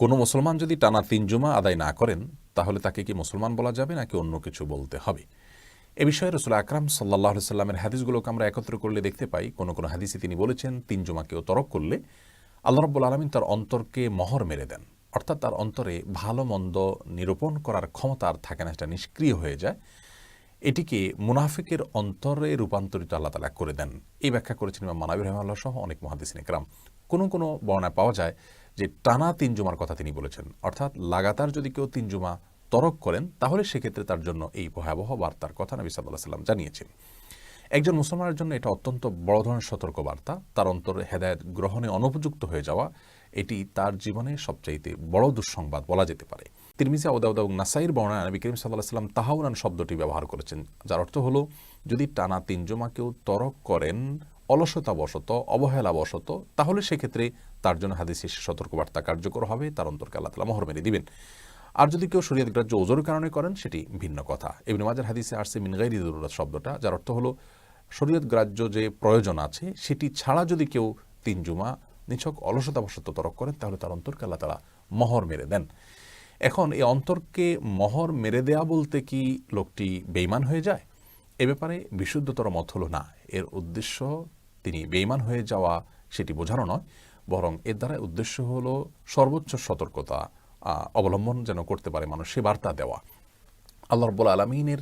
কোনো মুসলমান যদি টানা তিন জুমা আদায় না করেন, তাহলে তাকে কি মুসলমান বলা যাবে নাকি অন্য কিছু বলতে হবে? এ বিষয়ে রসুল আকরাম সাল্লাহ সাল্লামের হাদিসগুলোকে আমরা একত্র করলে দেখতে পাই, কোনো কোনো হাদিসে তিনি বলেছেন, তিন জুমাকেও তরক করলে আল্লাহ রব্বুল আলমিন তার অন্তরকে মহর মেরে দেন। অর্থাৎ তার অন্তরে ভালো, মন্দ নিরূপণ করার ক্ষমতা আর থাকে না, সেটা নিষ্ক্রিয় হয়ে যায়। এটিকে মুনাফিকের অন্তরে রূপান্তরিত আল্লাহ তালা করে দেন। এই ব্যাখ্যা করেছেন ইমাম মানাবির রহমাল্লাহ সহ অনেক মহাদিসিন একরাম। কোনো কোনো বর্ণায় পাওয়া যায় যে টানা তিন জুমার কথা তিনি বলেছেন। অর্থাৎ লাগাতার যদি কেউ তিন জুমা তরক করেন, তাহলে সেক্ষেত্রে তার জন্য এই ভয়াবহ বার্তার কথা নবী সাল্লাহ সাল্লাম জানিয়েছেন। একজন মুসলমানের জন্য এটা অত্যন্ত বড় ধরনের সতর্ক বার্তা তার অন্তরে হেদায়ত গ্রহণে অনুপযুক্ত হয়ে যাওয়া, এটি তার জীবনে সবচাইতে বড় দুঃসংবাদ বলা যেতে পারে। তিরমিজা ওদাউদ এবং নাসাইর বর্ণনা নবী করিম সাল্লাহ সাল্লাম তাহাউরান শব্দটি ব্যবহার করেছেন। যার অর্থ হলো, যদি টানা তিন জমা কেউ তরক করেন অলসতাবশত, অবহেলাবশত, তাহলে সেক্ষেত্রে তার জন্য হাদিসের সতর্কবার্তা কার্যকর হবে, তার অন্তরকে আল্লাহ তালা মোহর মেরে দিবেন। আর যদি কেউ শরীয়ত গ্রাহ্য ওজোর কারণে করেন, সেটি ভিন্ন কথা। এমনি মাজার হাদিসে আসছে মিনগাইরি জরুরত শব্দটা, যার অর্থ হলো, শরীয়ত গ্রাহ্য যে প্রয়োজন আছে, সেটি ছাড়া যদি কেউ তিন জুমা নিছক, অলসতাবশত তরক করেন, তাহলে তার অন্তরকে আল্লাহ তালা মহর মেরে দেন। এখন, এই অন্তরকে মহর মেরে দেয়া বলতে কি লোকটি বেইমান হয়ে যায়? এ ব্যাপারে বিশুদ্ধতর মত হল না। এর উদ্দেশ্য তিনি বেইমান হয়ে যাওয়া সেটি বোঝানো নয়, বরং এর দ্বারা উদ্দেশ্য হল সর্বোচ্চ সতর্কতা অবলম্বন যেন করতে পারে মানুষ, সে বার্তা দেওয়া। আল্লাহ রব্বুল আলমিনের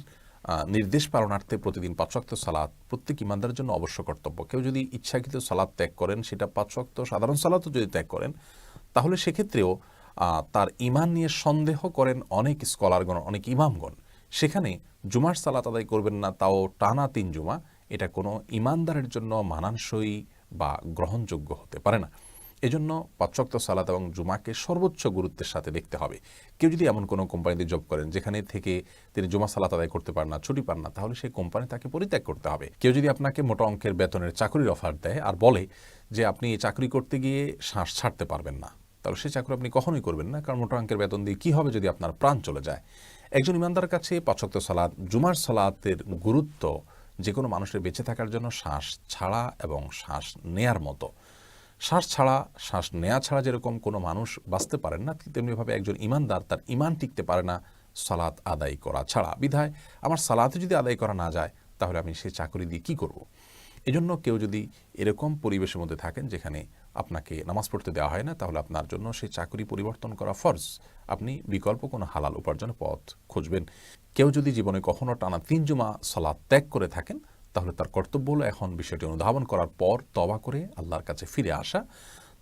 নির্দেশ পালনার্থে প্রতিদিন পাঁচশক্ত সালাত প্রত্যেক ইমানদারের জন্য অবশ্য কর্তব্য। কেউ যদি ইচ্ছাকৃত সালাদ ত্যাগ করেন, সেটা পাঁচশক্ত সাধারণ সালাতও যদি ত্যাগ করেন, তাহলে সেক্ষেত্রেও তার ইমান নিয়ে সন্দেহ করেন অনেক স্কলারগণ, অনেক ইমামগণ। সেখানে জুমার সালাত আদায় করবেন না, তাও টানা তিন জুমা। এটা কোনো ইমানদারের জন্য মানানসই বা গ্রহণযোগ্য হতে পারে না। এজন্য পাঁচশক্ত সালাত এবং জুমাকে সর্বোচ্চ গুরুত্বের সাথে দেখতে হবে। কেউ যদি এমন কোনো কোম্পানিতে জব করেন, যেখানে থেকে তিনি জুমা সালাত আদায় করতে পারেন না, ছুটি পান না, তাহলে সেই কোম্পানি তাকে পরিত্যাগ করতে হবে। কেউ যদি আপনাকে মোটা অঙ্কের বেতনের চাকরির অফার দেয় আর বলে যে, আপনি এই চাকরি করতে গিয়ে শ্বাস ছাড়তে পারবেন না। তাহলে সেই চাকরি আপনি কখনোই করবেন না, কারণ মোটা অঙ্কের বেতন দিয়ে কী হবে যদি আপনার প্রাণ চলে যায়? একজন ইমানদার কাছে পাঁচক্ত সালাদ জুমার সালাতের গুরুত্ব যে কোনো মানুষের বেঁচে থাকার জন্য শ্বাস ছাড়া এবং শ্বাস নেয়ার মতো। শ্বাস ছাড়া, শ্বাস নেয়া ছাড়া যেরকম কোনো মানুষ বাঁচতে পারেন না তেমনিভাবে একজন ইমানদার তার ইমান টিকতে পারে না সালাত আদায় করা ছাড়া। বিধায়, আমার সালাতে যদি আদায় করা না যায়, তাহলে আমি সেই চাকরি দিয়ে কী করব। এজন্য কেউ যদি এরকম পরিবেশের মধ্যে থাকেন যেখানে আপনাকে নামাজ পড়তে দেওয়া হয় না, তাহলে আপনার জন্য সেই চাকরি পরিবর্তন করা ফরজ। আপনি বিকল্প কোনো হালাল উপার্জনের পথ খুঁজবেন। কেউ যদি জীবনে কখনো টানা তিন জুমা সলা ত্যাগ করে থাকেন, তাহলে তার কর্তব্য হলো এখন বিষয়টি অনুধাবন করার পর তবা করে আল্লাহর কাছে ফিরে আসা।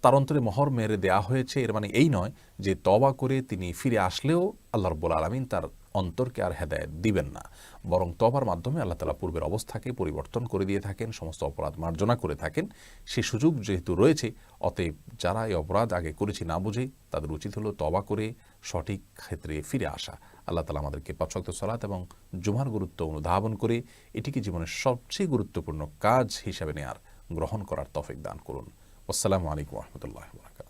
তার অন্তরে মহর মেরে দেয়া হয়েছে, এর মানে এই নয় যে তবা করে তিনি ফিরে আসলেও আল্লাহ রব্বুল আলমিন তার অন্তরকে আর হেদায়ত দিবেন না। বরং তবার মাধ্যমে আল্লাহ তালা পূর্বের অবস্থাকে পরিবর্তন করে দিয়ে থাকেন, সমস্ত অপরাধ মার্জনা করে থাকেন। সে সুযোগ যেহেতু রয়েছে, অতএব যারা এই অপরাধ আগে করেছি না বুঝে, তাদের উচিত হলো তবা করে সঠিক ক্ষেত্রে ফিরে আসা। আল্লাহ তালা আমাদেরকে পাঁচশক্ত সালাত এবং জুমার গুরুত্ব অনুধাবন করে এটিকে জীবনের সবচেয়ে গুরুত্বপূর্ণ কাজ হিসাবে নেয়ার, গ্রহণ করার তফিক দান করুন। আসসালামু আলাইকুম রহমতুল্লাহ বরাকাত